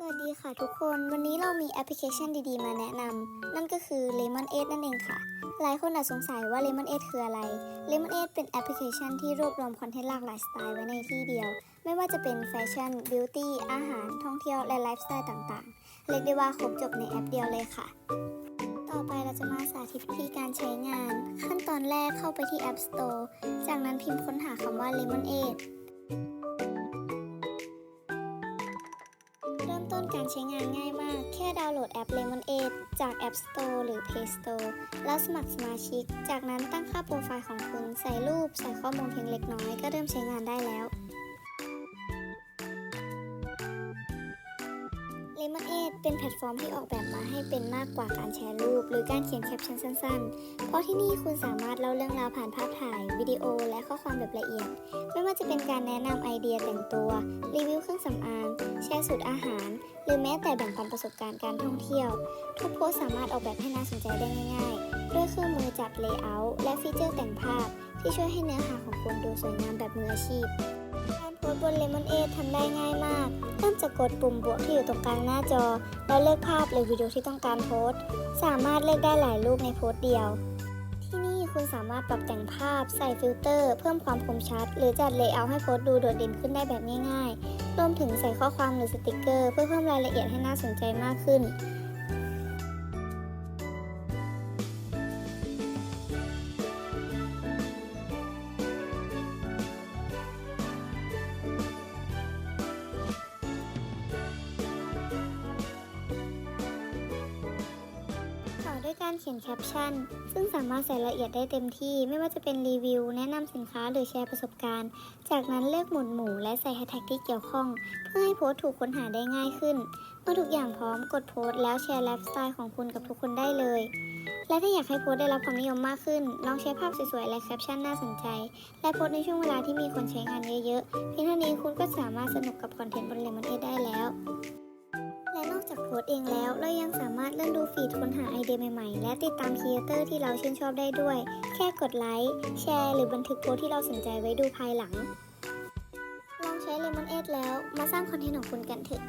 สวัสดีค่ะทุกคน วันนี้เรามีแอปพลิเคชันดีๆ มาแนะนำ นั่นก็คือ Lemon 8นั่นเองค่ะ หลายคนอาจสงสัยว่า Lemon 8คืออะไร Lemon 8เป็นแอปพลิเคชันที่รวบรวมคอนเทนต์หลากหลายสไตล์ไว้ในที่เดียว ไม่ว่าจะเป็นแฟชั่น บิวตี้ อาหาร ท่องเที่ยว และไลฟ์สไตล์ต่างๆ เรียกได้ว่าครบจบในแอปเดียวเลยค่ะ ต่อไปเราจะมาสาธิตวิธีการใช้งาน ขั้นตอนแรกเข้าไปที่ App Store จากนั้นพิมพ์ค้นหาคำว่า Lemon 8 เริ่มต้นการใช้งานง่ายมาก แค่ดาวน์โหลดแอป Lemon 8จาก App Store หรือ Play Store แล้วสมัครสมาชิก จากนั้นตั้งค่าโปรไฟล์ของคุณ ใส่รูป ใส่ข้อมูลเพียงเล็กน้อย ก็เริ่มใช้งานได้แล้ว Lemon 8เป็นแพลตฟอร์มที่ออกแบบมาให้เป็นมากกว่าการแชร์รูป หรือการเขียนแคปชั่นสั้น ๆ เพราะที่นี่คุณสามารถเล่าเรื่องราวผ่านภาพถ่าย วิดีโอ และข้อความแบบละเอียด ไม่ว่าจะเป็นการแนะนำไอเดียแต่งตัว รีวิวเครื่องสำอาง แชร์สูตรอาหาร หรือแม้แต่แบ่งปันประสบการณ์การท่องเที่ยว ทุกโพสสามารถออกแบบให้น่าสนใจได้ง่าย ๆ ด้วยเครื่องมือจัดเลเยอร์และฟีเจอร์แต่งภาพ ที่ช่วยให้เนื้อหาของคุณดูสวยงามแบบมืออาชีพ บน Lemon 8ทำได้ง่ายมาก เริ่มจากกดปุ่มบวกที่อยู่ตรงกลางหน้าจอ แล้วเลือกภาพหรือวิดีโอที่ต้องการโพสต์ สามารถเลือกได้หลายรูปในโพสต์เดียว ที่นี่คุณสามารถปรับแต่งภาพ ใส่ฟิลเตอร์ เพิ่มความคมชัด หรือจัดเลเยอร์ให้โพสต์ดูโดดเด่นขึ้นได้แบบง่ายๆ รวมถึงใส่ข้อความหรือสติกเกอร์ เพื่อเพิ่มรายละเอียดให้น่าสนใจมากขึ้น ด้วยการเขียนแคปชั่น ซึ่งสามารถใส่ละเอียดได้เต็มที่ ไม่ว่าจะเป็นรีวิว แนะนำสินค้าหรือแชร์ประสบการณ์ จากนั้นเลือกหมวดหมู่และใส่แฮชแท็กที่เกี่ยวข้อง เพื่อให้โพสต์ถูกค้นหาได้ง่ายขึ้น เมื่อทุกอย่างพร้อมกดโพสต์แล้วแชร์ไลฟ์สไตล์ของคุณกับทุกคนได้เลย และถ้าอยากให้โพสต์ได้รับความนิยมมากขึ้น ลองใช้ภาพสวยๆและแคปชั่นน่าสนใจ และโพสต์ในช่วงเวลาที่มีคนใช้งานเยอะๆ เพียงเท่านี้คุณก็สามารถสนุกกับคอนเทนต์บนเลมอนเอได้แล้ว จากโพสต์เองแล้ว เรายังสามารถเลื่อนดูฟีดค้นหาไอเดียใหม่ๆ และติดตามครีเอเตอร์ที่เราชื่นชอบได้ด้วย แค่กดไลค์ แชร์ หรือบันทึกโพสต์ที่เราสนใจไว้ดูภายหลัง ลองใช้ Lemon 8แล้ว มาสร้างคอนเทนต์ของคุณกันเถอะ